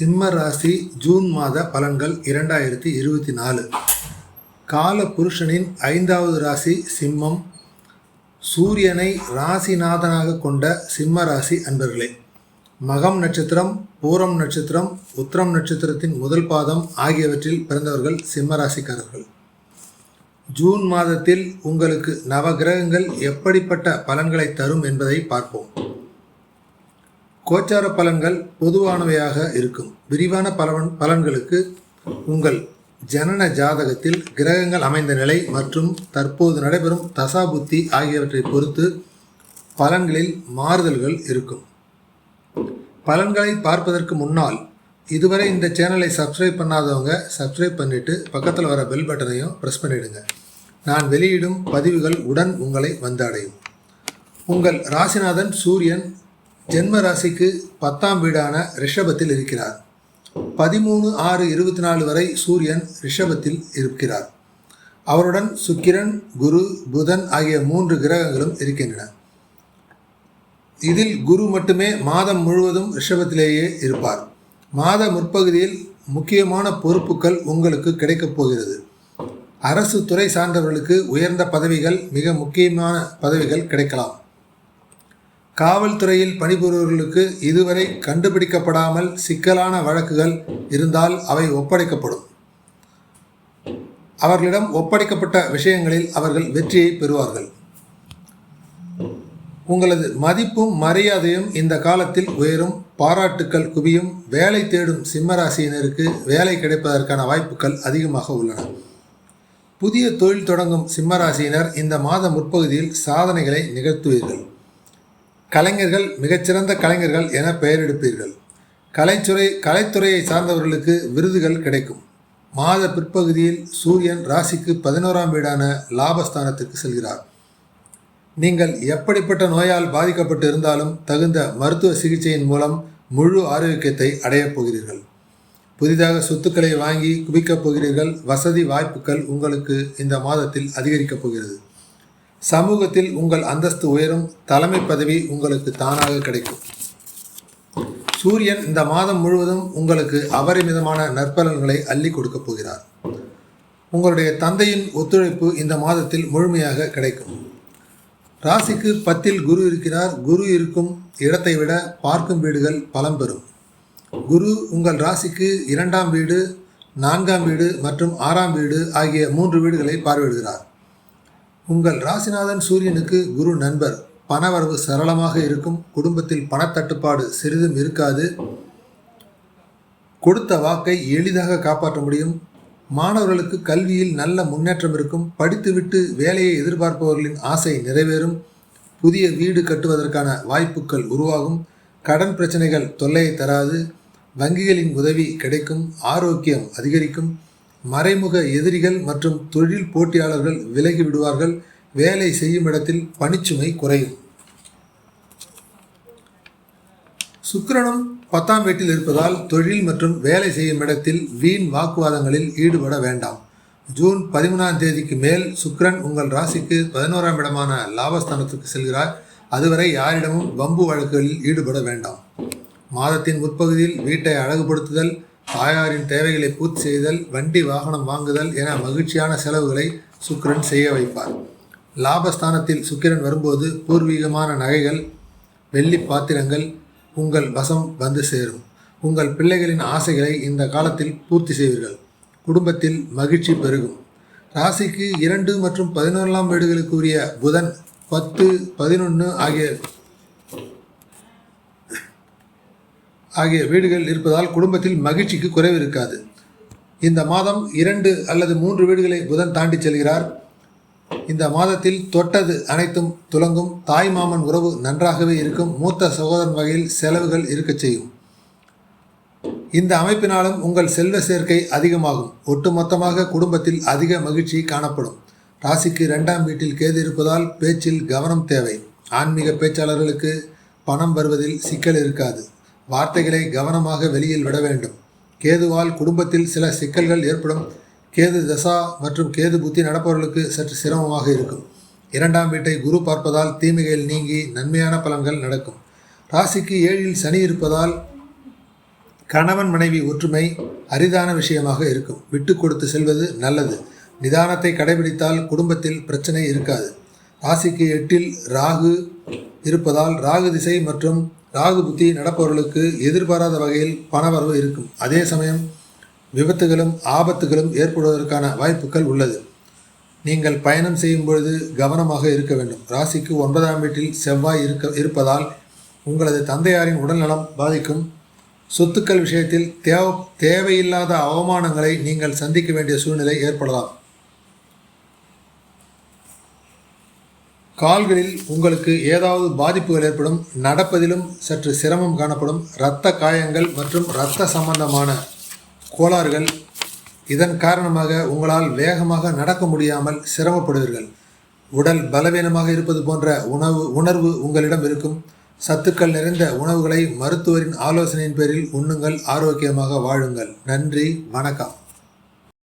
சிம்ம ராசி ஜூன் மாத பலன்கள் இரண்டாயிரத்தி இருபத்தி நாலு. கால புருஷனின் ஐந்தாவது ராசி சிம்மம். சூரியனை ராசிநாதனாக கொண்ட சிம்ம ராசி அன்பர்களே மகம் நட்சத்திரம் பூரம் நட்சத்திரம் உத்திரம் நட்சத்திரத்தின் முதல் பாதம் ஆகியவற்றில் பிறந்தவர்கள் சிம்ம ராசிக்காரர்கள். ஜூன் மாதத்தில் உங்களுக்கு நவகிரகங்கள் எப்படிப்பட்ட பலன்களை தரும் என்பதை பார்ப்போம். கோச்சார பலன்கள் பொதுவானவையாக இருக்கும். விரிவான பலவன் பலன்களுக்கு உங்கள் ஜனன ஜாதகத்தில் கிரகங்கள் அமைந்த நிலை மற்றும் தற்போது நடைபெறும் தசாபுத்தி ஆகியவற்றை பொறுத்து பலன்களில் மாறுதல்கள் இருக்கும். பலன்களை பார்ப்பதற்கு முன்னால் இதுவரை இந்த சேனலை சப்ஸ்கிரைப் பண்ணாதவங்க சப்ஸ்கிரைப் பண்ணிவிட்டு பக்கத்தில் வர பெல் பட்டனையும் ப்ரெஸ் பண்ணிவிடுங்க நான் வெளியிடும் பதிவுகள் உடன் உங்களை வந்தடையும். உங்கள் ராசிநாதன் சூரியன் ஜென்ம ராசிக்கு பத்தாம் வீடான ரிஷபத்தில் இருக்கிறார். பதிமூணு ஆறு இருபத்தி நாலு வரை சூரியன் ரிஷபத்தில் இருக்கிறார். அவருடன் சுக்கிரன் குரு புதன் ஆகிய மூன்று கிரகங்களும் இருக்கின்றன. இதில் குரு மட்டுமே மாதம் முழுவதும் ரிஷபத்திலேயே இருப்பார். மாத முற்பகுதியில் முக்கியமான பொறுப்புகள் உங்களுக்கு கிடைக்கப் போகிறது. அரசு துறை சார்ந்தவர்களுக்கு உயர்ந்த பதவிகள் மிக முக்கியமான பதவிகள் கிடைக்கலாம். காவல்துறையில் பணிபுரிபவர்களுக்கு இதுவரை கண்டுபிடிக்கப்படாமல் சிக்கலான வழக்குகள் இருந்தால் அவை ஒப்படைக்கப்படும். அவர்களிடம் ஒப்படைக்கப்பட்ட விஷயங்களில் அவர்கள் வெற்றியை பெறுவார்கள். உங்களது மதிப்பும் மரியாதையும் இந்த காலத்தில் உயரும். பாராட்டுக்கள் குவியும். வேலை தேடும் சிம்மராசியினருக்கு வேலை கிடைப்பதற்கான வாய்ப்புகள் அதிகமாக உள்ளன. புதிய தொழில் தொடங்கும் சிம்மராசியினர் இந்த மாத முற்பகுதியில் சாதனைகளை நிகழ்த்துவீர்கள். கலைஞர்கள் மிகச்சிறந்த கலைஞர்கள் என பெயரெடுப்பீர்கள். கலைத்துறை கலைத்துறையை சார்ந்தவர்களுக்கு விருதுகள் கிடைக்கும். மாத பிற்பகுதியில் சூரியன் ராசிக்கு பதினோராம் வீடான லாபஸ்தானத்துக்கு செல்கிறார். நீங்கள் எப்படிப்பட்ட நோயால் பாதிக்கப்பட்டு இருந்தாலும் தகுந்த மருத்துவ சிகிச்சையின் மூலம் முழு ஆரோக்கியத்தை அடையப் போகிறீர்கள். புதிதாக சொத்துக்களை வாங்கி குவிக்கப் போகிறீர்கள். வசதி வாய்ப்புகள் உங்களுக்கு இந்த மாதத்தில் அதிகரிக்கப் போகிறது. சமூகத்தில் உங்கள் அந்தஸ்து உயரும் தலைமை பதவி உங்களுக்கு தானாக கிடைக்கும். சூரியன் இந்த மாதம் முழுவதும் உங்களுக்கு அபரிமிதமான நற்பலன்களை அள்ளி கொடுக்கப் போகிறார். உங்களுடைய தந்தையின் ஒத்துழைப்பு இந்த மாதத்தில் முழுமையாக கிடைக்கும். ராசிக்கு பத்தில் குரு இருக்கிறார். குரு இருக்கும் இடத்தை விட பார்க்கும் வீடுகள் பலம் பெறும். குரு உங்கள் ராசிக்கு இரண்டாம் வீடு நான்காம் வீடு மற்றும் ஆறாம் வீடு ஆகிய மூன்று வீடுகளை பார்வையிடுகிறார். உங்கள் ராசிநாதன் சூரியனுக்கு குரு நண்பர். பணவரவு சரளமாக இருக்கும். குடும்பத்தில் பணத்தட்டுப்பாடு சிறிதும் இருக்காது. கொடுத்த வாக்கை எளிதாக காப்பாற்ற முடியும். மாணவர்களுக்கு கல்வியில் நல்ல முன்னேற்றம் இருக்கும். படித்துவிட்டு வேலையை எதிர்பார்ப்பவர்களின் ஆசை நிறைவேறும். புதிய வீடு கட்டுவதற்கான வாய்ப்புகள் உருவாகும். கடன் பிரச்சனைகள் தொல்லையை தராது. வங்கிகளின் உதவி கிடைக்கும். ஆரோக்கியம் அதிகரிக்கும். மறைமுக எதிரிகள் மற்றும் தொழில் போட்டியாளர்கள் விலகி விடுவார்கள். வேலை செய்யும் இடத்தில் பணிச்சுமை குறையும். சுக்கிரனும் பத்தாம் வீட்டில் இருப்பதால் தொழில் மற்றும் வேலை செய்யும் இடத்தில் வீண் வாக்குவாதங்களில் ஈடுபட வேண்டாம். ஜூன் பதிமூணாம் தேதிக்கு மேல் சுக்கிரன் உங்கள் ராசிக்கு பதினோராம் இடமான லாபஸ்தானத்துக்கு செல்கிறார். அதுவரை யாரிடமும் வம்பு வழக்குகளில் ஈடுபட வேண்டாம். மாதத்தின் முற்பகுதியில் வீட்டை அழகுபடுத்துதல் தாயாரின் தேவைகளை பூர்த்தி செய்தல் வண்டி வாகனம் வாங்குதல் என மகிழ்ச்சியான செலவுகளை சுக்கிரன் செய்ய வைப்பார். லாபஸ்தானத்தில் சுக்கிரன் வரும்போது பூர்வீகமான நகைகள் வெள்ளி பாத்திரங்கள் உங்கள் வசம் வந்து சேரும். உங்கள் பிள்ளைகளின் ஆசைகளை இந்த காலத்தில் பூர்த்தி செய்வீர்கள். குடும்பத்தில் மகிழ்ச்சி பெருகும். ராசிக்கு இரண்டு மற்றும் பதினொன்றாம் வீடுகளுக்கு உரிய புதன் பத்து பதினொன்று ஆகிய ஆகிய வீடுகள் இருப்பதால் குடும்பத்தில் மகிழ்ச்சிக்கு குறைவு இருக்காது இந்த மாதம் இரண்டு அல்லது மூன்று வீடுகளை புதன் தாண்டி செல்கிறார். இந்த மாதத்தில் தொட்டது அனைத்தும் துலங்கும். தாய் மாமன் உறவு நன்றாகவே இருக்கும். மூத்த சகோதரன் வகையில் செலவுகள் இருக்கச் செய்யும். இந்த அமைப்பினாலும் உங்கள் செல்வ சேர்க்கை அதிகமாகும். ஒட்டுமொத்தமாக குடும்பத்தில் அதிக மகிழ்ச்சி காணப்படும். ராசிக்கு இரண்டாம் வீட்டில் கேது இருப்பதால் பேச்சில் கவனம் தேவை. ஆன்மீக பேச்சாளர்களுக்கு பணம் வருவதில் சிக்கல் இருக்காது. வார்த்தைகளை கவனமாக வெளியில் விட வேண்டும். கேதுவால் குடும்பத்தில் சில சிக்கல்கள் ஏற்படும். கேது தசா மற்றும் கேது புத்தி நடப்பவர்களுக்கு சற்று சிரமமாக இருக்கும். இரண்டாம் வீட்டை குரு பார்ப்பதால் தீமைகள் நீங்கி நன்மையான பலன்கள் நடக்கும். ராசிக்கு ஏழில் சனி இருப்பதால் கணவன் மனைவி ஒற்றுமை அரிதான விஷயமாக இருக்கும். விட்டு கொடுத்து செல்வது நல்லது. நிதானத்தை கடைபிடித்தால் குடும்பத்தில் பிரச்சனை இருக்காது. ராசிக்கு எட்டில் ராகு இருப்பதால் ராகு திசை மற்றும் ராகு புத்தி நடப்பவர்களுக்கு எதிர்பாராத வகையில் பணவரவு இருக்கும். அதே சமயம் விபத்துகளும் ஆபத்துகளும் ஏற்படுவதற்கான வாய்ப்புகள் உள்ளது. நீங்கள் பயணம் செய்யும் பொழுது கவனமாக இருக்க வேண்டும். ராசிக்கு ஒன்பதாம் வீட்டில் செவ்வாய் இருக்க இருப்பதால் உங்களது தந்தையாரின் உடல்நலம் பாதிக்கும். சொத்துக்கள் விஷயத்தில் தேவ தேவையில்லாத அவமானங்களை நீங்கள் சந்திக்க வேண்டிய சூழ்நிலை ஏற்படலாம். கால்களில் உங்களுக்கு ஏதாவது பாதிப்புகள் ஏற்படும் நடப்பதிலும் சற்று சிரமம் காணப்படும். இரத்த காயங்கள் மற்றும் இரத்த சம்பந்தமான கோளாறுகள் இதன் காரணமாக உங்களால் வேகமாக நடக்க முடியாமல் சிரமப்படுவீர்கள். உடல் பலவீனமாக இருப்பது போன்ற உணவு உணர்வு உங்களிடம் இருக்கும். சத்துக்கள் நிறைந்த உணவுகளை மருத்துவரின் ஆலோசனையின் பேரில் உண்ணுங்கள் ஆரோக்கியமாக வாழுங்கள். நன்றி வணக்கம்.